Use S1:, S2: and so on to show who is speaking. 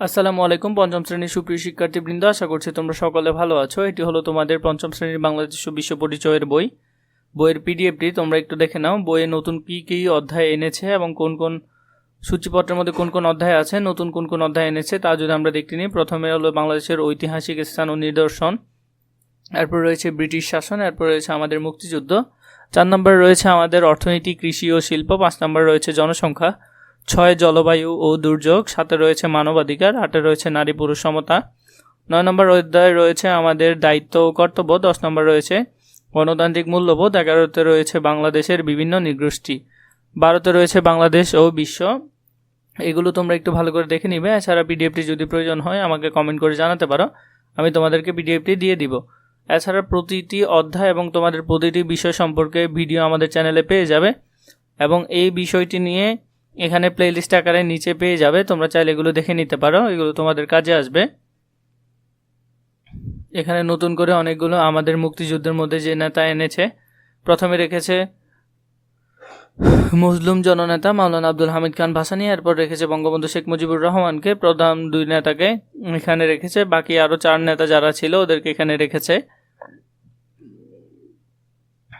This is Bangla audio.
S1: আসসালামু আলাইকুম, পঞ্চম শ্রেণির সুপ্রিয় শিক্ষার্থীবৃন্দ, আশা করছি তোমরা সকলে ভালো আছো। এটি হলো তোমাদের পঞ্চম শ্রেণির বাংলাদেশ বিশ্ব পরিচয়ের বই। বইয়ের পিডিএফটি তোমরা একটু দেখে নাও। বইয়ে নতুন কী কী অধ্যায় এনেছে এবং কোন কোন সূচিপত্রের মধ্যে কোন কোন অধ্যায় আছে, নতুন কোন কোন অধ্যায় এনেছে, তা যদি আমরা দেখতে নিই, প্রথমে হলো বাংলাদেশের ঐতিহাসিক স্থান ও নিদর্শন, এরপর রয়েছে ব্রিটিশ শাসন, এরপর রয়েছে আমাদের মুক্তিযুদ্ধ, চার নম্বর রয়েছে আমাদের অর্থনীতি, কৃষি ও শিল্প, পাঁচ নম্বর রয়েছে জনসংখ্যা ছয় জলবায়ু ও দুর্যোগ, সাথে রয়েছে মানবাধিকার আটে রয়েছে নারী পুরুষ সমতা। নয় নম্বর অধ্যায় রয়েছে আমাদের দায়িত্ব ও কর্তব্য, দশ নম্বর রয়েছে গণতান্ত্রিক মূল্যবোধ, এগারোতে রয়েছে বাংলাদেশের বিভিন্ন নিগোষ্ঠী, বারোতে রয়েছে বাংলাদেশ ও বিশ্ব। এগুলো তোমরা একটু ভালো করে দেখে নিবে, এছাড়া পিডিএফটি যদি প্রয়োজন হয়, আমাকে কমেন্ট করে জানাতে পারো, আমি তোমাদেরকে পিডিএফটি দিয়ে দিব। এছাড়া প্রতিটি অধ্যায় এবং তোমাদের প্রতিটি বিষয় সম্পর্কে ভিডিও আমাদের চ্যানেলে পেয়ে যাবে, এবং এই বিষয়টি নিয়ে এখানে প্লেলিস্ট আকারে নিচে পেয়ে যাবে। তোমরা চাইলে এগুলো দেখে নিতে পারো। এগুলো তোমাদের কাজে আসবে। এখানে নতুন করে অনেকগুলো আমাদের মুক্তিযুদ্ধের মধ্যে যে নেতা এনেছে, প্রথমে রেখেছে মুসলিম জননেতা মাওলানা আব্দুল হামিদ খান ভাসানি, এরপর রেখেছে বঙ্গবন্ধু শেখ মুজিবুর রহমানকে। প্রধান দুই নেতাকে এখানে রেখেছে। বাকি আরও চার নেতা যারা ছিল, ওদেরকে এখানে রেখেছে।